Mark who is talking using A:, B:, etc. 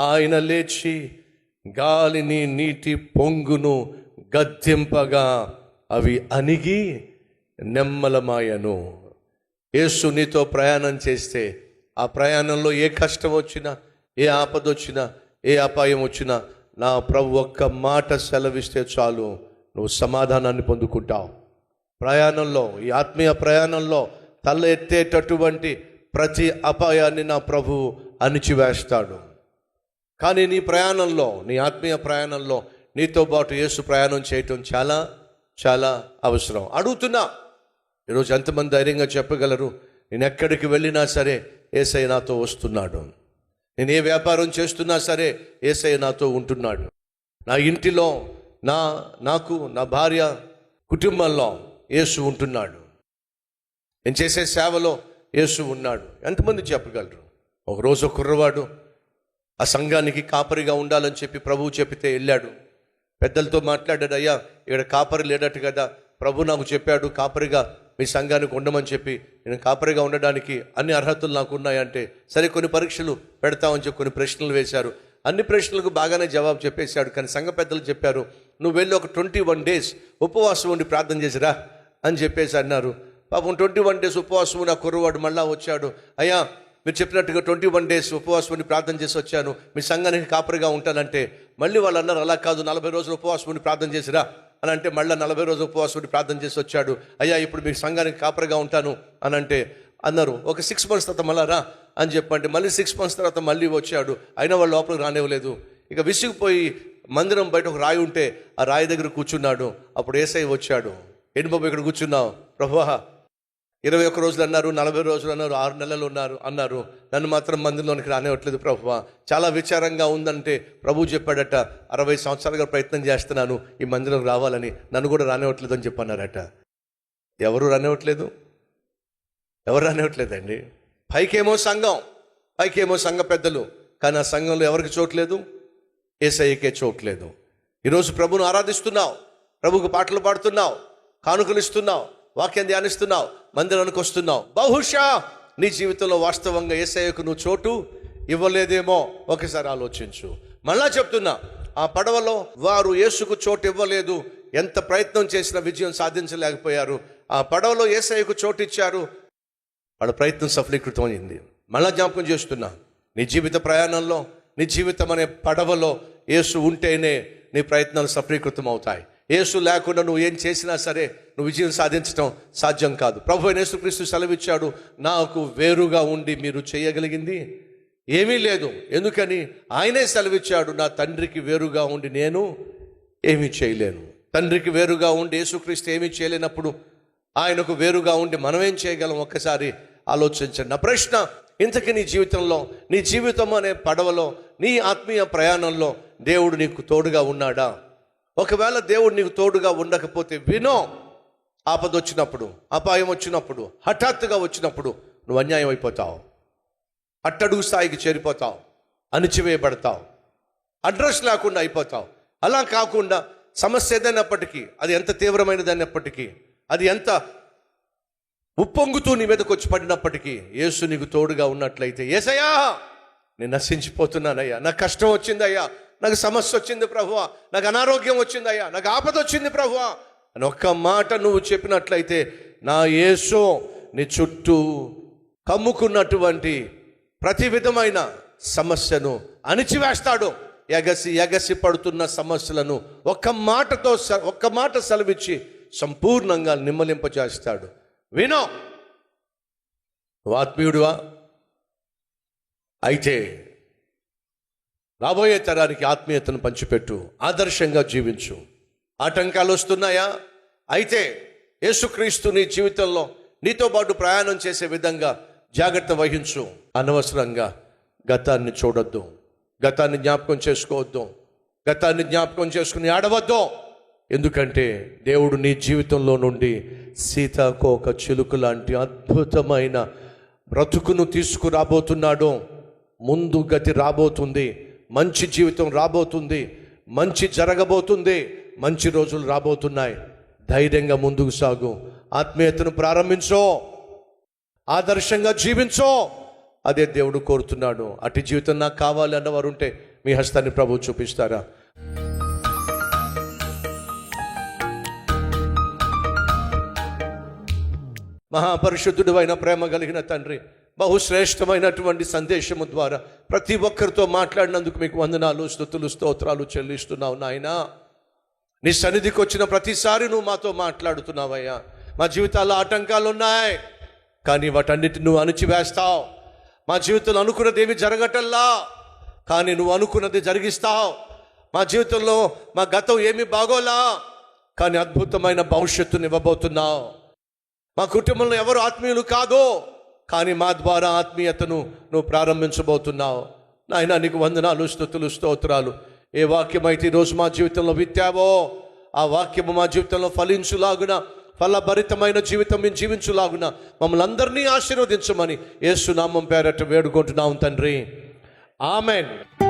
A: ఆయన లేచి గాలిని నీటి పొంగును గద్దెంపగా అవి అణిగి నెమ్మలమాయను. యేసు నీతో ప్రయాణం చేస్తే ఆ ప్రయాణంలో ఏ కష్టం వచ్చినా ఏ ఆపద వచ్చినా ఏ అపాయం వచ్చినా నా ప్రభు ఒక్క మాట సెలవిస్తే చాలు. నువ్వు సమాధానాన్ని పొందుకుంటావు. ప్రయాణంలో ఈ ఆత్మీయ ప్రయాణంలో తల ఎత్తేటటువంటి ప్రతి అపాయాన్ని నా ప్రభు అణిచివేస్తాడు. కానీ నీ ప్రయాణంలో నీ ఆత్మీయ ప్రయాణంలో నీతో పాటు యేసు ప్రయాణం చేయటం చాలా చాలా అవసరం. అడుగుతున్నా. ఈరోజు ఎంతమంది ధైర్యంగా చెప్పగలరు? నేను ఎక్కడికి వెళ్ళినా సరే ఏసై నాతో వస్తున్నాడు. నేను ఏ వ్యాపారం చేస్తున్నా సరే ఏసై నాతో ఉంటున్నాడు. నా ఇంటిలో నా నాకు నా భార్య కుటుంబంలో యేసు ఉంటున్నాడు. నేను చేసే సేవలో యేసు ఉన్నాడు. ఎంతమంది చెప్పగలరు? ఒకరోజు ఒక కుర్రవాడు ఆ సంఘానికి కాపరిగా ఉండాలని చెప్పి ప్రభువు చెప్తే వెళ్ళాడు. పెద్దలతో మాట్లాడాడు అయ్యా ఇక్కడ కాపరి లేడట్టు కదా ప్రభు నాకు చెప్పాడు కాపరిగా మీ సంఘానికి ఉండమని చెప్పి. నేను కాపరిగా ఉండడానికి అన్ని అర్హతలు నాకు ఉన్నాయంటే సరే కొన్ని పరీక్షలు పెడతామని చెప్పి కొన్ని ప్రశ్నలు వేశారు. అన్ని ప్రశ్నలకు బాగానే జవాబు చెప్పేశాడు కానీ సంఘ పెద్దలు చెప్పారు నువ్వు వెళ్ళి ఒక ట్వంటీ వన్ డేస్ ఉపవాసం ఉండి ప్రార్థన చేసిరా అని చెప్పేసి అన్నారు. పాపం ట్వంటీ వన్ డేస్ ఉపవాసం నా కుర్రవాడు మళ్ళా వచ్చాడు అయ్యా మీరు చెప్పినట్టుగా ట్వంటీ వన్ డేస్ ఉపవాసం ప్రార్థన చేసి వచ్చాను. మీ సంఘానికి కాపరిగా ఉంటానంటే మళ్ళీ వాళ్ళు అన్నారు అలా కాదు నలభై రోజులు ఉపవాసం ప్రార్థన చేసిరా? అని అంటే మళ్ళీ నలభై రోజులు ఉపవాసం ఉండి ప్రార్థన చేసి వచ్చాడు. అయ్యా ఇప్పుడు మీ సంఘానికి కాపరిగా ఉంటాను అని అంటే అన్నారు. ఒక సిక్స్ మంత్స్ తర్వాత మళ్ళా రా అని చెప్పంటే మళ్ళీ సిక్స్ మంత్స్ తర్వాత మళ్ళీ వచ్చాడు. అయినా వాళ్ళు లోపలికి రానివ్వలేదు. ఇక విసిగిపోయి మందిరం బయట ఒక రాయి ఉంటే ఆ రాయి దగ్గర కూర్చున్నాడు. అప్పుడు ఏసై వచ్చాడు. ఏంటి బాబు ఇక్కడ కూర్చున్నావు? ప్రభా ఇరవై ఒక్క రోజులు అన్నారు నలభై రోజులు అన్నారు ఆరు నెలలు ఉన్నారు అన్నారు. నన్ను మాత్రం మందిలోనికి రానివ్వట్లేదు ప్రభు చాలా విచారంగా ఉందంటే ప్రభు చెప్పాడట అరవై సంవత్సరాలుగా ప్రయత్నం చేస్తున్నాను ఈ మందిరం రావాలని. నన్ను కూడా రానివ్వట్లేదు అని చెప్పన్నారట. ఎవరు రానివ్వట్లేదు? ఎవరు రానివ్వట్లేదండి? పైకేమో సంఘం పైకేమో సంఘ పెద్దలు. కానీ ఆ సంఘంలో ఎవరికి చోట్లేదు ఏసఐకే చోట్లేదు ఈరోజు ప్రభును ఆరాధిస్తున్నావు ప్రభుకు పాటలు పాడుతున్నావు కానుకలు ఇస్తున్నావు వాక్యం ధ్యానిస్తున్నావు మందిరానికి వస్తున్నావు. బహుశా నీ జీవితంలో వాస్తవంగా ఏసయ్యకు నువ్వు చోటు ఇవ్వలేదేమో? ఒకసారి ఆలోచించు. మళ్ళా చెప్తున్నా ఆ పడవలో వారు యేసుకు చోటు ఇవ్వలేదు. ఎంత ప్రయత్నం చేసినా విజయం సాధించలేకపోయారు. ఆ పడవలో ఏసఐకు చోటు ఇచ్చారు. వాళ్ళ ప్రయత్నం సఫలీకృతం అయింది మళ్ళా జ్ఞాపకం చేస్తున్నా నీ జీవిత ప్రయాణంలో నీ జీవితం అనే పడవలో యేసు ఉంటేనే నీ ప్రయత్నాలు సఫలీకృతం అవుతాయి యేసు లేకుండా నువ్వు ఏం చేసినా సరే నువ్వు విజయం సాధించడం సాధ్యం కాదు. ప్రభు అయిన యేసుక్రీస్తు సెలవిచ్చాడు నాకు వేరుగా ఉండి మీరు చేయగలిగింది ఏమీ లేదు. ఎందుకని? ఆయనే సెలవిచ్చాడు నా తండ్రికి వేరుగా ఉండి నేను ఏమీ చేయలేను. తండ్రికి వేరుగా ఉండి యేసుక్రీస్తు ఏమీ చేయలేనప్పుడు ఆయనకు వేరుగా ఉండి మనం ఏం చేయగలం? ఒక్కసారి ఆలోచించండి. నా ప్రశ్న ఇంతకీ నీ జీవితంలో నీ జీవితం అనే పడవలో నీ ఆత్మీయ ప్రయాణంలో దేవుడు నీకు తోడుగా ఉన్నాడా? ఒకవేళ దేవుడు నీకు తోడుగా ఉండకపోతే వినో. ఆపద వచ్చినప్పుడు అపాయం వచ్చినప్పుడు హఠాత్తుగా వచ్చినప్పుడు నువ్వు అన్యాయం అయిపోతావు. అట్టడుగు స్థాయికి చేరిపోతావు. అణిచివేయబడతావు. అడ్రస్ లేకుండా అయిపోతావు. అలా కాకుండా సమస్య ఏదైనప్పటికీ అది ఎంత తీవ్రమైనదైనప్పటికీ అది ఎంత ఉప్పొంగుతూ నీ మీదకి వచ్చి పడినప్పటికీ యేసు నీకు తోడుగా ఉన్నట్లయితే ఏసయ్యా నేను నశించిపోతున్నానయ్యా. నాకు కష్టం వచ్చిందయ్యా. నాకు సమస్య వచ్చింది ప్రభువా. నాకు అనారోగ్యం వచ్చిందయ్యా నాకు ఆపద వచ్చింది ప్రభువా. అని ఒక్క మాట నువ్వు చెప్పినట్లయితే నా యేసు నీ చుట్టూ కమ్ముకున్నటువంటి ప్రతి విధమైన సమస్యను అణిచివేస్తాడు. ఎగసి ఎగసి పడుతున్న సమస్యలను ఒక్క మాటతో స- ఒక్క మాట సెలవిచ్చి సంపూర్ణంగా నిమ్మలింపజేస్తాడు. వినో. నువ్వు ఆత్మీయుడువా? అయితే రాబోయే తరానికి ఆత్మీయతను పంచిపెట్టు ఆదర్శంగా జీవించు. ఆటంకాలు వస్తున్నాయా? అయితే యేసుక్రీస్తు నీ జీవితంలో నీతో పాటు ప్రయాణం చేసే విధంగా జాగ్రత్త వహించు. అనవసరంగా గతాన్ని చూడొద్దు. గతాన్ని జ్ఞాపకం చేసుకోవద్దు. గతాన్ని జ్ఞాపకం చేసుకుని ఆడవద్దు. ఎందుకంటే దేవుడు నీ జీవితంలో నుండి సీతాకోక చిలుక లాంటి అద్భుతమైన బ్రతుకును తీసుకురాబోతున్నాడు. ముందు గతి రాబోతుంది. మంచి జీవితం రాబోతుంది మంచి జరగబోతుంది మంచి రోజులు రాబోతున్నాయి. ధైర్యంగా ముందుకు సాగు. ఆత్మీయతను ప్రారంభించో. ఆదర్శంగా జీవించో. అదే దేవుడు కోరుతున్నాడు. అటు జీవితం నాకు కావాలి అన్నవారు ఉంటే మీ హస్తాన్ని ప్రభు చూపిస్తారా? మహాపరిశుద్ధుడు అయిన ప్రేమ కలిగిన తండ్రి బహుశ్రేష్టమైనటువంటి సందేశము ద్వారా ప్రతి ఒక్కరితో మాట్లాడినందుకు మీకు వందనాలు స్థుతులు స్తోత్రాలు చెల్లిస్తున్నావు నాయనా. నీ సన్నిధికి వచ్చిన ప్రతిసారి నువ్వు మాతో మాట్లాడుతున్నావయ్యా. మా జీవితాల్లో ఆటంకాలు ఉన్నాయి కానీ వాటన్నిటి నువ్వు అణిచివేస్తావు. మా జీవితంలో అనుకున్నది ఏమి జరగటల్లా కానీ నువ్వు అనుకున్నది జరిగిస్తావు. మా జీవితంలో మా గతం ఏమి బాగోలా కానీ అద్భుతమైన భవిష్యత్తుని ఇవ్వబోతున్నావు. మా కుటుంబంలో ఎవరు ఆత్మీయులు కాదు కానీ మా ద్వారా ఆత్మీయతను నువ్వు ప్రారంభించబోతున్నావు. నాయన నీకు వందనాలు స్థుతులు స్తోత్రాలు. ఏ వాక్యం అయితే ఈరోజు మా జీవితంలో విత్తావో ఆ వాక్యము మా జీవితంలో ఫలించులాగున ఫలభరితమైన జీవితం మేము జీవించులాగున మమ్మల్ని అందరినీ ఆశీర్వదించమని యేసునామం పేరట వేడుకుంటున్నాం తండ్రి. ఆమెన్.